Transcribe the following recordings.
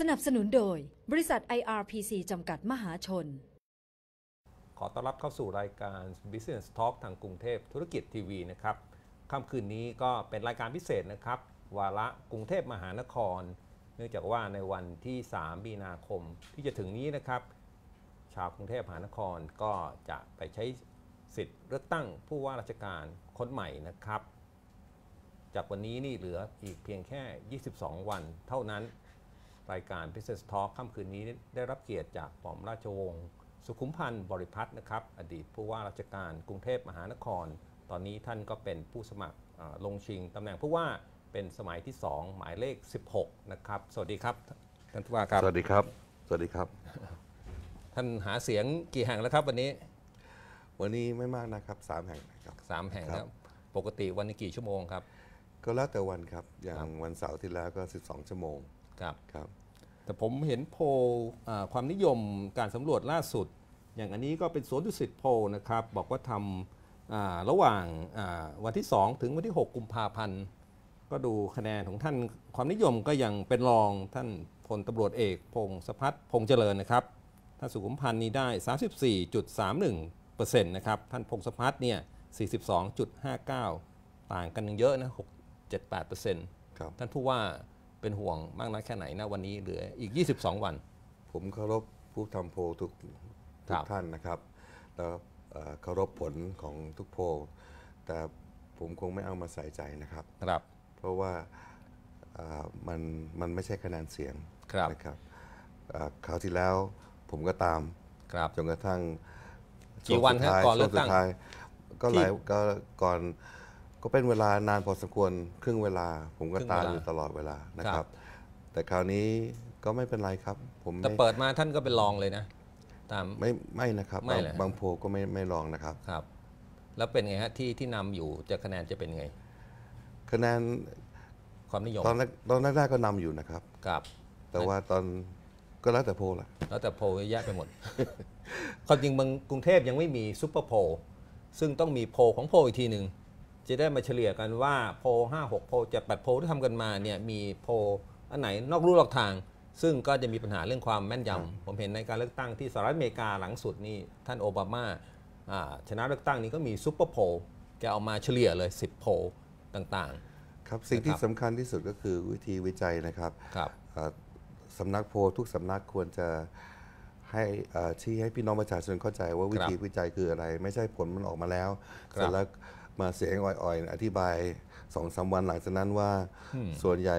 สนับสนุนโดย บริษัท IRPC จำกัดมหาชน ขอต้อนรับเข้าสู่รายการ Business Talk ทางกรุงเทพธุรกิจทีวีนะครับค่ำคืนนี้ก็เป็นรายการพิเศษนะครับ วาระกรุงเทพมหานคร เนื่องจากว่าในวันที่ 3 มีนาคมที่จะถึงนี้นะครับ ชาวกรุงเทพมหานครก็จะไปใช้สิทธิ์เลือกตั้งผู้ว่าราชการคนใหม่นะครับ จากวันนี้นี่เหลืออีกเพียงแค่ 22 วันเท่านั้น รายการ Business Talk ค่ำคืนนี้ได้รับเกียรติจากหม่อมราชวงศ์สุขุมพันธ์บริพัตรนะครับ อดีตผู้ว่าราชการกรุงเทพมหานคร ตอนนี้ท่านก็เป็นผู้สมัครอ่าลงชิงตำแหน่งผู้ว่าเป็นสมัยที่ 2 หมายเลข 16 นะครับ สวัสดีครับท่านผู้ว่าครับ สวัสดีครับ สวัสดีครับ ท่านหาเสียงกี่แห่งแล้วครับวันนี้ วันนี้ไม่มากนะครับสามแห่งนะครับ3แห่งคครัรับบปกติวันนี้กี่ชั่วโมงครับ ก็แล้วแต่วันครับ อย่างวันเสาร์ที่แล้วก็ 12 ชั่วโมง ครับครับ แต่ผมเห็นโพลอ่าความนิยมการสำรวจล่าสุด อย่างอันนี้ก็เป็นสวนดุสิตโพลนะครับ บอกว่าทำอ่าระหว่างอ่าวันที่ 2 ถึงวันที่ 6 กุมภาพันธ์ก็ดูคะแนนของท่านความนิยมก็ยังเป็นรองท่านพลตำรวจเอกพงศพัฒน์พงษ์เจริญนะครับท่านสุขุมพันธ์นี้ได้ 34.31%นะครับท่านพงศพัฒน์เนี่ย 42.59 ต่างกันเยอะนะ 6 78%ครับท่านผู้ว่า เป็นห่วงมากน้อยแค่ไหนนะวันนี้เหลืออีก 22 วัน ผมเคารพผู้ทำโพลทุกคทุรักบ ท่านนะครับ แล้วเอ่อเคารพผลของทุกโพลแต่ผมคงไม่เอามาใส่ใจนะครับ ครับ เพราะว่าเอ่อมันมันไม่ใช่คะแนนเสียงครับ นะครับเอ่อคราวที่แล้วผมก็ตาม ครับ จนกระทั่งกี่วันช่งสุดท้ายฮะก่อนเลือกตั้งช่วสุดท้ายก็ที่หลายก็ก่อน ก็เป็นเวลานานพอสมควรครึ่งเวลา ผมก็ครึ่งตามเวลาอยู่ตลอดเวลานะคครัรับบแต่คราวนี้ก็ไม่เป็นไรครับ ผมแต่ไม่เปิดมาท่านก็เป็นรองเลยนะ ตามไม่ไม่นะครับไม่บางเหรอฮะบางโพลก็ไม่ไม่ลองนะครับครับ แล้วเป็นไงฮะที่ที่นำอยู่จะคะแนนจะเป็นไง คะแนนความนิยมตอนแรกตอนแรกๆก็นำอยู่นะครับครับ แต่ว่าตอนก็แล้วแต่โพลละแล้วแต่โพลเยอะแยะไปหมดความจริงเมืองกรุงเทพยังไม่มีซุปเปอร์โพลซึ่งต้องมีโพลของโพลอีกทีหนึ่ง จะได้มาเฉลี่ยกันว่าโพลห้าหกโพลเจ็ดแปดโพลที่ทำกันมาเนี่ยมีโพลอันไหนนอกรูนอกทาง ซึ่งก็จะมีปัญหาเรื่องความแม่นยำผมเห็นในการเลือกตั้งที่สหรัฐอเมริกาหลังสุดนี่ท่านโอบามาอ่าชนะเลือกตั้งนี้ก็มีซุปเปอร์โพลแกเอามาเฉลี่ยเลย 10 โพลต่างครับสิ่งที่นะครับสำคัญที่สุดก็คือวิธีวิจัยนะครับๆครับเอ่อสำนักโพลทุกสำนักควรจะให้เอ่อชี้ให้พี่น้องประชาชนเข้าใจว่าวิธีวิจัยคืออะไร ไม่ใช่ผลมันออกมาแล้วครับเสร็จแล้ว มาเสียงอ่อยๆ อธิบายสองสามวันหลังจากนั้นว่า ส่วนใหญ่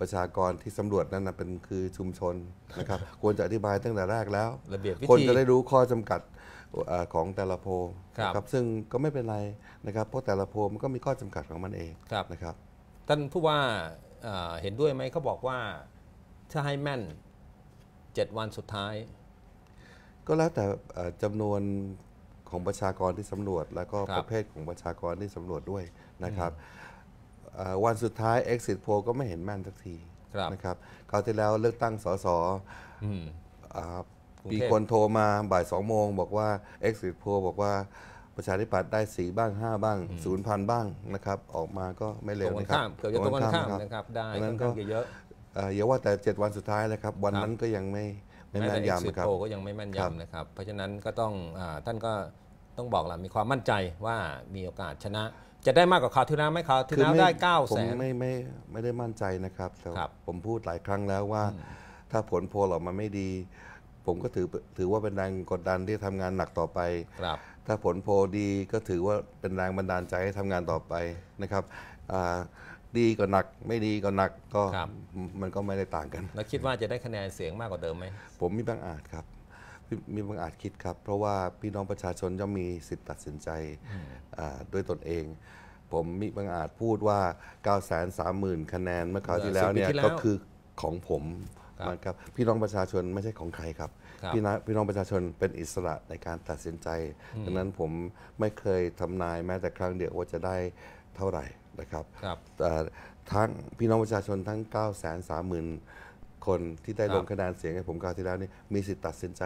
ประชากรที่สำรวจนั้นนะเป็นคือชุมชนนะครับ ควรจะอธิบายตั้งแต่แรกแล้ว ระเบียบวิคนธีจะได้รู้ข้อจำกัดเอ่อของแต่ละโพลครับนะซึ่งก็ไม่เป็นไรนะครับเพราะแต่ละโพลมันก็มีข้อจำกัดของมันเองครับนะครับท่านผู้ว่าเอ่อเห็นด้วยไหมเขาบอกว่าถ้าให้แม่น 7 วันสุดท้าย ก็แล้วแต่เอ่อจำนวน ของประชากรที่สำรวจ แล้วก็ครับ ประเภทของประชากรที่สำรวจด้วยนะครับเอ่อวันสุดท้าย exit poll ก็ไม่เห็นแม่นสักทีครับนะครับคราวที่แล้วเลือกตั้งสสอืม อ่ากรุงเทพมีคนโทรมาบ่ายสองโมงบอกว่า exit poll บอกว่าประชาธิปัตย์ได้สีบ้างห้าบ้างศูนย์พันบ้างนะครับออกมาก็ไม่ตเร็รวงกันนะครับข้ามเกือบจะตรงกันข้ามครับนะครับ ได้ดังนั้ค่อนนก็ ข้างจะเยอะเอ่ออย่าว่าแต่ 7 วันสุดท้ายเลยครับ วันครับนั้นก็ยังไม่ไม่แม้แม่แต่น exit ยำนะครับ poll ก็ยังไม่แม่นครับ ยำนะครับ เพราะฉะนั้นก็ต้องอาท่านก็ ต้องบอกละมีความมั่นใจว่ามีโอกาสชนะ จะได้มากกว่าคราวที่แล้วไหมคราวที่แล้วไม่ได้9ก้าผมแสนไม่ไม่ไม่ได้มั่นใจนะครับแต่ครับผมพูดหลายครั้งแล้วว่า ถ้าผลโพลออกมาไม่ดี ผมก็ถือถือว่าเป็นแรงกดดันที่ทำงานหนักต่อไปครับ ถ้าผลโพลดีก็ถือว่าเป็นแรงบันดาลใจให้ทำงานต่อไปนะครับอ่าดีก็หนักไม่ดีก็หนักก็ครับมันก็ไม่ได้ต่างกัน แล้วคิดว่าจะได้คะแนนเสียงมากกว่าเดิมไหมผมมีบางอาจครับ มีมีบางอาจคิดครับ เพราะว่าพี่น้องประชาชนย่อมมีสิทธิ์ตัดสินใจอ่าด้วยตนเอง ผมมีบางอาจพูดว่า 9 3 0 0 0 0 คะแนนเมื่อคราวที่แล้วเนี่ยสิบปีที่แล้วก็คือของผมครับมันครับพี่น้องประชาชนไม่ใช่ของใครครับครับ พี่น้องพี่น้องประชาชนเป็นอิสระในการตัดสินใจ ดังนั้นผมไม่เคยทำนายแม้แต่ครั้งเดียวว่าจะได้เท่าไหร่นะครับครับเอ่อทั้งพี่น้องประชาชนทั้ง 9 3 0 0 0 0 คนที่ได้ครับลงคะแนนเสียงให้ผมคราวที่แล้วนี่มีสิทธิ์ตัดสินใจ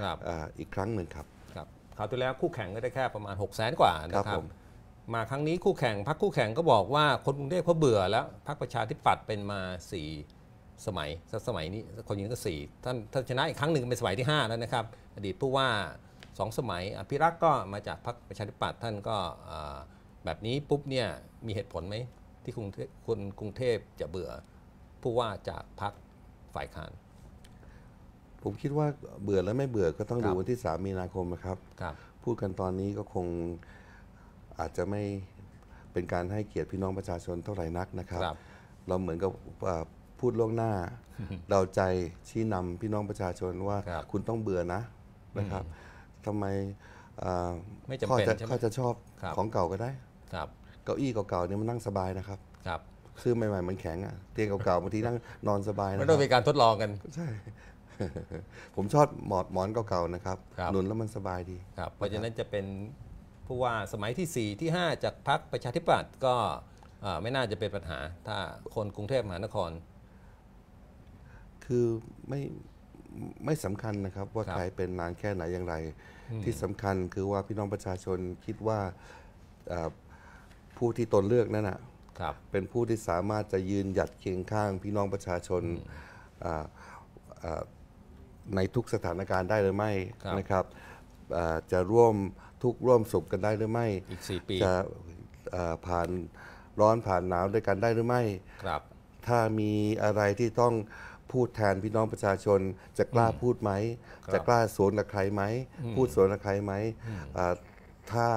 ครับเอ่ออีกครั้งหนึ่งครับครับคราวที่แล้วคู่แข่งก็ได้แค่ประมาณ6 0 0 0 0 0กว่านะคครัรับบผมมาครั้งนี้คู่แข่งพักคู่แข่งก็บอกว่าคนกรุงเทพเขาเบื่อแล้วพักประชาธิปัตย์เป็นมา4สมัยสักสมัยนี้คนยิงก็สี่ท่านท่านชนะอีกครั้งหนึ่งเป็นสมัยที่ 5 แล้วนะครับ อดีตผู้ว่าสองสมัย อภิรักษ์ก็มาจากพรรคประชาธิปัตย์ท่านก็อ่าแบบนี้ปุ๊บเนี่ยมีเหตุผลไหมที่กรุงเทพคนกรุงเทพจะเบื่อผู้ว่าจากพรรค ฝ่ายค้าน ผมคิดว่าเบื่อแล้วไม่เบื่อก็ต้องครัดูบวันที่ 3 มีนาคมนะครับครับ พูดกันตอนนี้ก็คงอาจจะไม่เป็นการให้เกียรติพี่น้องประชาชนเท่าไหร่นักนะครับครับเราเหมือนกับอ่าพูดล่วงหน้า เราใจชี้นำพี่น้องประชาชนว่าครับคุณต้องเบื่อนะนะครับทำไมอ่าไม่จำเขาเป็นจะใช่ไหมเขาจะชอบครับของเก่าก็ได้ครับเก้าอี้เก่าๆเนี่ยมันนั่งสบายนะครับครับ ซื้อใหม่ๆมันแข็งอะเตียงเก่าๆบางทีนั่งนอนสบายนะไม่คต้รัอบงมีการทดลองกันใช่ ผมชอบหมอนหมอนเก่าๆนะครับครับ หนุนแล้วมันสบายดี ครับเพราะฉะนั้นจะเป็นผู้ว่าสมัยที่ 4 ที่ 5 จากพรรคประชาธิปัตย์ก็เอ่อไม่น่าจะเป็นปัญหา ถ้าคนกรุงเทพมหานคร คือไม่ไม่สำคัญนะครับ ว่าครับใครเป็นนานแค่ไหนอย่างไร ที่สำคัญคือว่าพี่น้องประชาชนคิดว่าเอ่อผู้ที่ตนเลือกนั่นนะครับ เป็นผู้ที่สามารถจะยืนหยัดเคียงข้างพี่น้องประชาชนอ่าอ่าในทุกสถานการณ์ได้หรือไม่ครับนะครับอ่าจะร่วมทุกข์ร่วมสุขกันได้หรือไม่อีก4ปีจะเอ่อผ่านร้อนผ่านหนาวด้วยกันได้หรือไม่ครับ ถ้ามีอะไรที่ต้องพูดแทนพี่น้องประชาชน จะกล้าพูดไหมครับจะกล้าสวนกับใครไหม พูดสวนกับใครไหมอ่าถ้า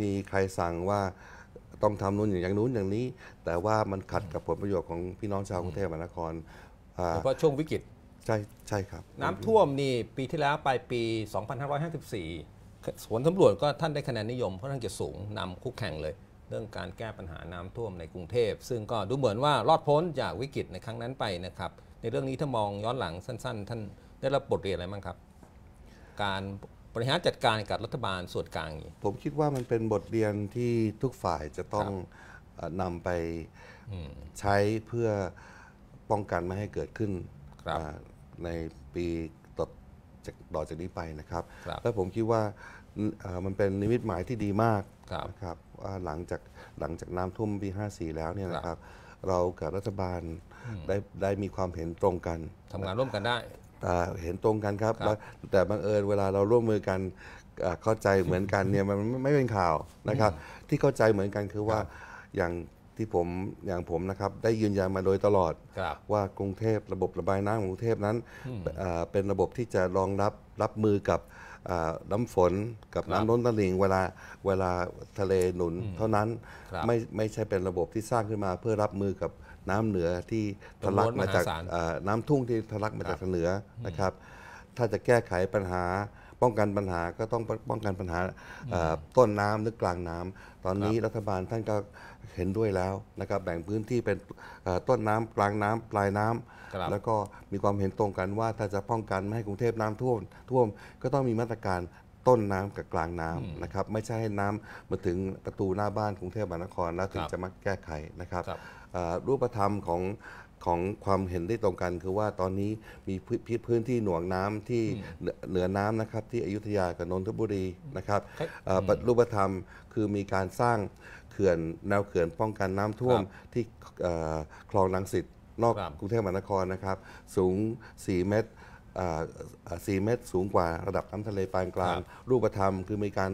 มีใครสั่งว่า ต้องทำนู่นอย่างนู้นอย่างนี้ แต่ว่ามันขัดกับผลประโยชน์ของพี่น้องชาวกรุงเทพมหานครอ่าเฉพาะช่วงวิกฤต ใช่ใช่ครับ น้ำท่วมนี่ปีที่แล้วปลายปี 2554สวนสำรวจก็ท่านได้คะแนนนิยมเพราะท่านจะสูงนำคู่แข่งเลย เรื่องการแก้ปัญหาน้ำท่วมในกรุงเทพ ซึ่งก็ดูเหมือนว่ารอดพ้นจากวิกฤตในครั้งนั้นไปนะครับ ในเรื่องนี้ถ้ามองย้อนหลังสั้น ๆ ท่านได้รับบทเรียนอะไรบ้างครับ การ บริหารจัดการกับรัฐบาลส่วนกลางอย่างนี้ ผมคิดว่ามันเป็นบทเรียนที่ทุกฝ่ายจะต้องเอ่อนำไปใช้เพื่อป้องกันไม่ให้เกิดขึ้นครับอ่าในปีต่อจากต่อจากนี้ไปนะครับครับและผมคิดว่าเอ่อมันเป็นนิมิตหมายที่ดีมากครับนะครับว่าหลังจากหลังจากน้ำท่วมปี 54 แล้วเนี่ยนะคครัรับบเรากับรัฐบาลได้ได้มีความเห็นตรงกันทำงานร่วมกันได้อ่า เห็นตรงกันครับครับแล้วแต่บังเอิญเวลาเราร่วมมือกันอ่าเข้าใจเหมือนกันเนี่ยมันไม่ไม่เป็นข่าวนะครับ ที่เข้าใจเหมือนกันคือว่าอย่างที่ผมอย่างผมนะครับได้ยืนยันมาโดยตลอดครับว่ากรุงเทพระบบระบายน้ำของกรุงเทพนั้นอ่าเป็นระบบที่จะรองรับรับมือกับอ่าน้ำฝนกับครับน้ำล้นตลิ่งเวลาเวลาทะเลหนุนเท่านั้นครับไม่ไม่ใช่เป็นระบบที่สร้างขึ้นมาเพื่อรับมือกับ น้ำเหนือที่ทะลักมาจากจำนวนมหาศาลอ่าน้ำทุ่งที่ทะลักมาครัจาบกทางเหนือนะครับ ถ้าจะแก้ไขปัญหาป้องกันปัญหาก็ต้องป้องกันปัญหาเอ่อต้นน้ำหรือกลางน้ำตอนนี้รัฐบาลท่านก็เห็นด้วยแล้วนะครับแบ่งพื้นที่เป็นเอ่อต้นน้ำกลางน้ำปลายน้ำครับแล้วก็มีความเห็นตรงกันว่าถ้าจะป้องกันไม่ให้กรุงเทพน้ำท่วมท่วมก็ต้องมีมาตรการต้นน้ำกับกลางน้ำนะครับ ไม่ใช่ให้น้ำมาถึงประตูหน้าบ้านกรุงเทพมหานครแล้วถึงครับจะมาแก้ไขนะครับครับเอ่อ รูปธรรมของของความเห็นได้ตรงกันคือว่าตอนนี้มีพื้นพื้นที่หน่วงน้ำที่เหนือเหนือน้ำนะครับ ที่อยุธยากับนนทบุรีนะครับครับเอ่ออรูปธรรมคือมีการสร้างเขื่อนแนวเขื่อนป้องกันน้ำท่วมครับที่เอ่อคลองลังสิตนอกครับกรุงเทพมหานครนะครับ สูง 4 เมตรอ่าอ่า4เมตรสูงกว่าระดับน้ำทะเลปานกลางครับรูปธรรมคือมีการ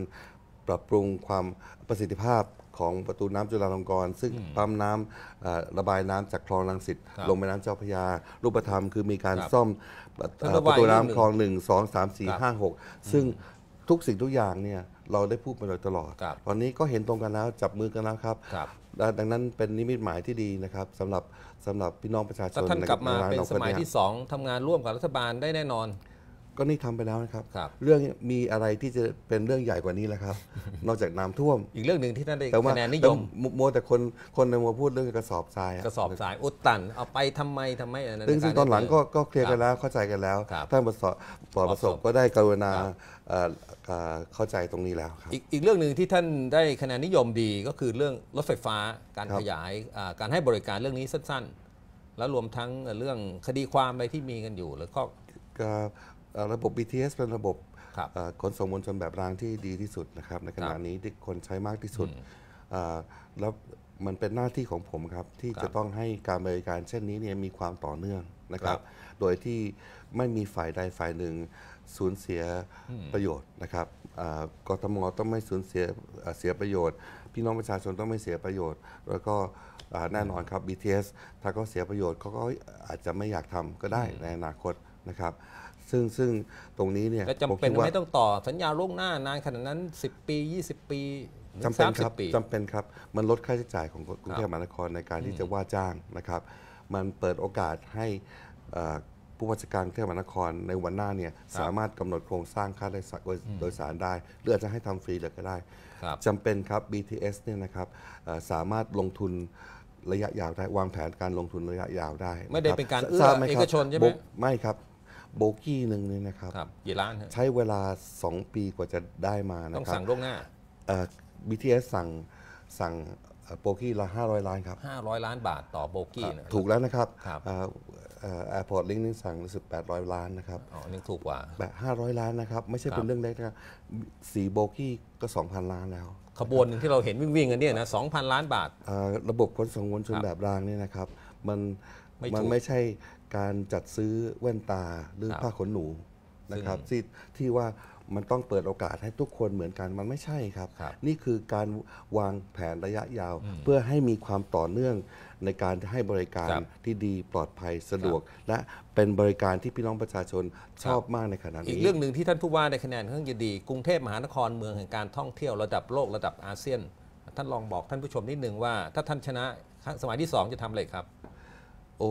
ปรับปรุงความประสิทธิภาพ ของประตูน้ำจุฬาลงกรณ์ซึ่งปั๊มน้ำเอ่อระบายน้ำจากคลองลังสิตครับลงแม่น้ำเจ้าพระยา รูปธรรมคือมีการครับซ่อมเอ่อท่านระประตูบายนิดหนึ่งน้ำคลอง1 2 3 4ครับ5 6ซึ่งทุกสิ่งทุกอย่างเนี่ยเราได้พูดมาโดยตลอดครับตอนนี้ก็เห็นตรงกันแล้วจับมือกันแล้วครับครับและดังนั้นเป็นนิมิตหมายที่ดีนะครับสำหรับสำหรับพี่น้องประชาชถ้านท่านกลับมาใเป็นอสมัยที่ค2ทำงานร่วมกับรัฐบาลได้แน่นอน ก็นี่ทำไปแล้วนะครับครับเรื่องมีอะไรที่จะเป็นเรื่องใหญ่กว่านี้แล้วครับ นอกจากน้ำท่วม อีกเรื่องหนึ่งที่ท่านได้แต่ว่าคะแนนนิยแต่มมัวแต่คนคนในมัวพูดเรื่องกระสอบทรายอะกระสอบสายอุดตันเอาไปทำไมทำไมอันนั้นซึ่งซึ่งตอนหลังก็ก็เคลียร์กันครับแล้วเข้าใจกันแล้วครับท่านประสบปลอดประสบประสบก็ได้กรุณาครับเอ่อเอ่อเข้าใจตรงนี้แล้วครับอีกอีกเรื่องหนึ่งที่ท่านได้คะแนนนิยมดีก็คือเรื่องรถไฟฟ้าการครับขยายอ่าการให้บริการเรื่องนี้สั้น ๆ แล้วรวมทั้งเรื่องคดีความอะไรที่มีกันอยู่หรือข้อก็เอ่อ ระบบ BTS เป็นระบบครับเอ่อขนส่งมวลชนแบบรางที่ดีที่สุดนะครับ ในขณะครับนี้ที่คนใช้มากที่สุดเอ่อแล้วมันเป็นหน้าที่ของผมครับ ที่ครับจะต้องให้การบริการเช่นนี้เนี่ยมีความต่อเนื่องนะครัครับ บ โดยที่ไม่มีฝ่ายใดฝ่ายหนึ่งสูญเสียประโยชน์นะครับอ่ากทมต้องไม่สูญเสียอ่าเสียประโยชน์ พี่น้องประชาชนต้องไม่เสียประโยชน์ แล้วก็อ่าแน่นอนครับ BTS ถ้าเขาเสียประโยชน์เขาก็อาจจะไม่อยากทำก็ได้ในอนาคตนะครับ ซึ่งซึ่งตรงนี้เนี่ยและผมจำเป็นคิดว่าไม่ต้องต่อสัญญาล่วงหน้านานขนาดนั้น 10 ปี 20 ปีหรือจำเป็นครับ30ปีจำเป็นครับ มันลดค่าใช้จ่ายของกรุงเทพมหานครในการที่จะว่าจ้างนะครับ มันเปิดโอกาสให้เอ่อผู้ว่าราชการกรุงเทพมหานครในวันหน้าเนี่ยสามารถกำหนดโครงสร้างค่าโดยสารโดยสารได้หรืออาจจะให้ทำฟรีเลยก็ได้ครับจำเป็นครับ BTS เนี่ยนะครับเอ่อสามารถลงทุนระยะยาวได้วางแผนการลงทุนระยะยาวได้ ไม่ได้ะคบเป็นการเอื้อทบไหมเอคกรับชนใช่ไหมโบไม่ครับ โบกี้หนึ่งเนี่ยนะครับ ครับกี่ล้านฮะใช้เวลา 2 ปีกว่าจะได้มานะต้องครับสั่งล่วงหน้า เอ่อ BTS สั่งสั่งเอ่อโบกี้ละ 500 ล้านครับ 500 ล้านบาทต่อโบกี้นะ ถูกแล้วนะครับครับ แอร์พอร์ตลิงก์นี่สั่งรู้สึก800ล้านนะครับอ๋อนี่ถูกกว่า แบบ500ล้านนะครับ ไม่ใช่ครับเป็นเรื่องเล็กนะครับสีโบกี้ก็2,000ล้านแล้ว ขบวนหนึ่งที่เราเห็นวิ่งๆกันเนี่ยนะ2,000 ล้านบาท เอ่อระบบขนส่งมวลชนครับแบบรางเนี่ยนะครับ มันไม่มันถูกไม่ใช่ การจัดซื้อแว่นตาหรือครับผ้าขนหนูนะครับซึ่ที่ที่ว่ามันต้องเปิดโอกาสให้ทุกคนเหมือนกันมันไม่ใช่ครับ ครับนี่คือการวางแผนระยะยาวเพื่อให้มีความต่อเนื่องในการให้บริการครับที่ดีปลอดภัยสะดวก และเป็นบริการที่พี่น้องประชาชนชอบมากในขณะนี้ อีกเรื่องหนึ่งที่ท่านผู้ว่าได้คะแนนค่อนข้างจะดี กรุงเทพมหานครเมืองแห่งการท่องเที่ยวระดับโลกระดับอาเซียน ท่านลองบอกท่านผู้ชมนิดนึงว่า ถ้าท่านชนะครั้งสมัยที่2จะทำอะไรครับ โอ้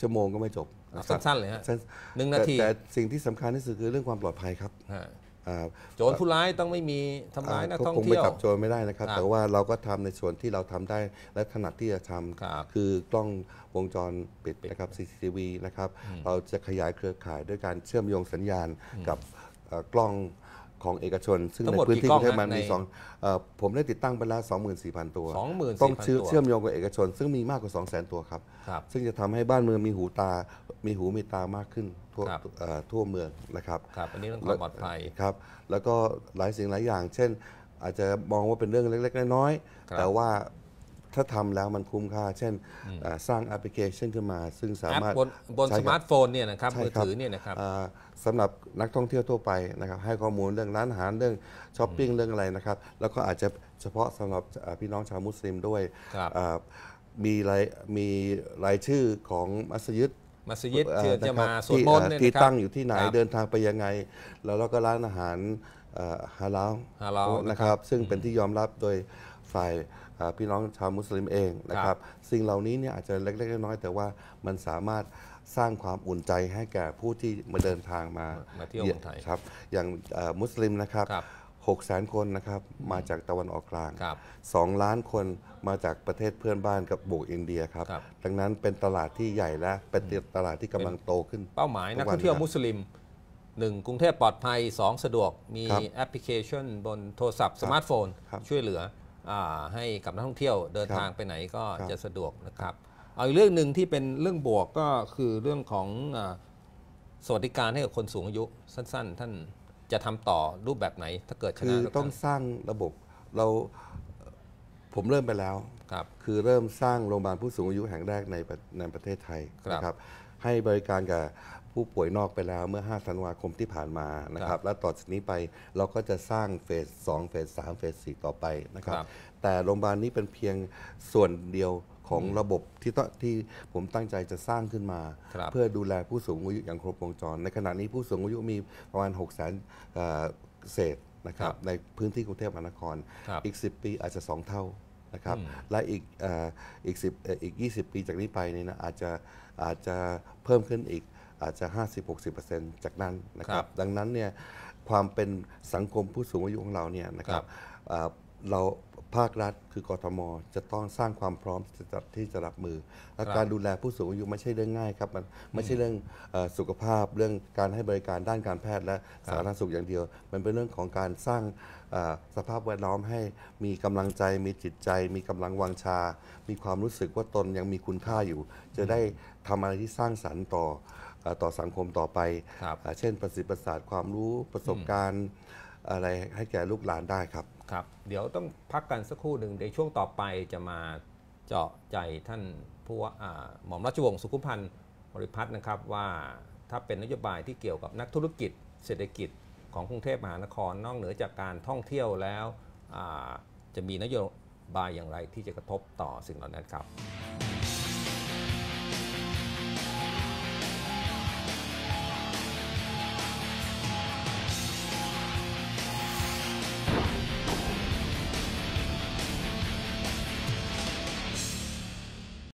ชั่วโมงก็ไม่จบนะครับสั้นๆเลยฮะสั้นหนึ่งนาทีแต่แต่สิ่งที่สำคัญที่สุดคือเรื่องความปลอดภัยครับฮะอ่าโจรผู้ร้ายต้องไม่มีทำร้ายนักก็ท่องคงไปเที่ยวจับโจรไม่ได้นะครับครับแต่ว่าเราก็ทำในส่วนที่เราทำได้และถนัดที่จะทครับำคือกล้องวงจรปิดนะครับ CCTV นะครับ เราจะขยายเครือข่ายด้วยการเชื่อมโยงสัญญาณกับเอ่อกล้อง ของเอกชน ซึ่งทั้งในหมดพื้นที่กี่กรุงเทพกล้องฮะมันมีในสองเอ่อผมได้ติดตั้งไปแล้ว 24,000 ตัว24,000ต้องเชื่อตัวเชื่อมโยงกับเอกชน ซึ่งมีมากกว่า 200,000 ตัวครับครับซึ่งจะทำให้บ้านเมืองมีหูตา มีหูมีตามากขึ้นทั่วครับเอ่อทั่วเมืองนะครับครับอันนี้เรื่องความปลอดภัยครับแล้วก็หลายสิ่งหลายอย่าง เช่น อาจจะมองว่าเป็นเรื่องเล็ก ๆ น้อยครับๆแต่ว่า ถ้าทำแล้วมันคุ้มค่า เช่นเอ่อสร้างแอปพลิเคชันขึ้นมา ซึ่งสาแอปมารถบนบนใช้สกับมาร์ทโฟนเนี่ยนะครับใช่มือครับถือเนี่ยนะครับอ่าสำหรับนักท่องเที่ยวทั่วไปนะครับให้ข้อมูลเรื่องร้านอาหารเรื่องช้อปปิ้งเรื่องอะไรนะครับ แล้วก็อาจจะเฉพาะสำหรับอ่าพี่น้องชาวมุสลิมด้วยครับอ่ามีรายมีรายชื่อของมัสยิดมัสยิดเอ่อที่จะมานะครับสวดมนต์เนี่ยที่นะครับตั้งอยู่ที่ไหนครับเดินทางไปยังไง แล้วเราก็ร้านอาหารเอ่อฮาลาลฮาลาลนะครับ ซึ่งเป็นที่ยอมรับโดยฝ่ายเอ่อ พี่น้องชาวมุสลิมเองนะคครัรับบสิ่งเหล่านี้เนี่ยอาจจะเล็กๆน้อยๆแต่ว่ามันสามารถสร้างความอุ่นใจให้แก่ผู้ที่มาเดินทางมามาเที่ยวเมืองไทยครับ อย่างเอ่อมุสลิมนะครับครับ6แสนคนนะครับมาจากตะวันออกกลางครับ2ล้านคนมาจากประเทศเพื่อนบ้านกับบวกอินเดียครับครับดังนั้นเป็นตลาดที่ใหญ่และเป็นตลาดที่กำลังโตขึ้น เป้าหมายทุกนักวันท่องเที่ยวครับมุสลิมหนึ่งกรุงเทพปลอดภัย 2 สะดวก มีครับแอปพลิเคชันบนโทรศัพท์สมาร์ทโฟนครับช่วยเหลืออา ให้กับนักท่องเที่ยวเดินครับทางไปไหนก็ครับจะสะดวกนะครับเอาอีกเรื่องหนึ่งที่เป็นเรื่องบวกก็คือเรื่องของอาสวัสดิการให้กับคนสูงอายุสั้น ๆ ท่านจะทำต่อรูปแบบไหน ถ้าเกิดชคือนะเลือกต้องตั้งสร้างระบบเราผมเริ่มไปแล้วครับคือเริ่มสร้างโรงพยาบาลผู้สูงอายุแห่งแรกในประในประเทศไทยครับนะครับให้บริการกับ ผู้ป่วยนอกไปแล้วเมื่อ 5 ธันวาคมที่ผ่านมานะคครัรับบและต่อจากนี้ไปเราก็จะสร้างเฟส 2 เฟส 3 เฟส 4 ต่อไปนะครับครับแต่โรงพยาบาลนี้เป็นเพียงส่วนเดียวของระบบที่ต้องที่ผมตั้งใจจะสร้างขึ้นมาครับเพื่อดูแลผู้สูงอายุอย่างครบวงจร ในขณะนี้ผู้สูงอายุมีประมาณ 6 0 0 0 0 0เศษนะครับในพื้นที่กรุงเทพมหานครครับอีก 10 ปีอาจจะ 2 เท่านะครับและอีกเอ่ออีก10เอ่ออีก 20 ปีจากนี้ไปนี่นะอาจจะอาจจะเพิ่มขึ้นอีก อาจจะ 50-60%จากนั้นนะคครัรับบดังนั้นเนี่ยความเป็นสังคมผู้สูงอายุของเราเนี่ยนะคครัรับบเอ่อเราภาครัฐคือกทม จะต้องสร้างความพร้อมที่จะที่จะรับมือและครับการดูแลผู้สูงอายุไม่ใช่เรื่องง่ายครับ มันไม่ใช่เรื่องเอ่อสุขภาพเรื่องการให้บริการด้านการแพทย์และสาธารณสุขอย่างเดียว มันเป็นเรื่องของการสร้างเอ่อสภาพแวดล้อมให้มีกำลังใจ มีจิตใจ มีกำลังวังชา มีความรู้สึกว่าตนยังมีคุณค่าอยู่ จะได้ทำอะไรที่สร้างสรรค์ต่อเอ่อ ต่อสังคมต่อไปครับอ่าเช่นประสิทธิ์ประสาทความรู้ประสบการณ์อะไรให้แก่ลูกหลานได้ครับครับ เดี๋ยวต้องพักกันสักครู่หนึ่งในช่วงต่อไปจะมาเจาะใจท่านผู้ว่าอ่าหม่อมราชวงศ์สุขุมพันธ์บริพัตรนะครับว่าถ้าเป็นนโยบายที่เกี่ยวกับนักธุรกิจ เศรษฐกิจของกรุงเทพมหานครนอกเหนือจากการท่องเที่ยวแล้วอ่าจะมีนโยบายอย่างไรที่จะกระทบต่อสิ่งเหล่านั้นครับ